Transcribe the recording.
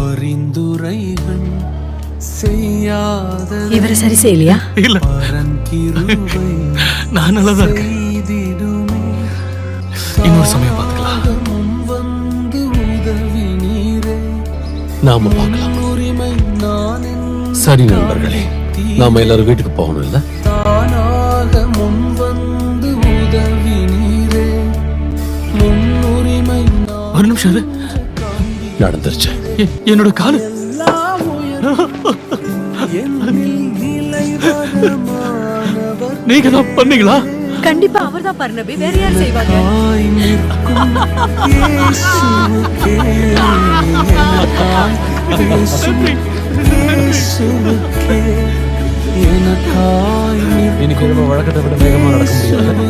பரிந்துரைகள் செய்யாத இவரை சரி செய்யலையா? இல்ல. பரங்கிருவை நான் நல்லா தான் இருக்கேன். செய்திடுமே. இன்னொரு சமயம் பார்த்துக்கலாம். முன் வந்து உதவி நீரே. நாம பார்க்கலாம். உரிமை நான் சரி நண்பர்களே நாம எல்லாரும் வீட்டுக்கு போகணும் இல்ல? தானாக முன் வந்து உதவி நீரே. முன்னுரிமை நான் ஒரு நிமிஷம் இரு. நடந்துருச்சு. என்னோட காலு. நீங்க தான் பண்ணீங்களா? கண்டிப்பா அவர்தான் பர்ணபி வேற யார் செய்வாங்க? இன்னைக்கு நம்ம வழக்கத்தை விட வேகமா நடக்க முடியாது.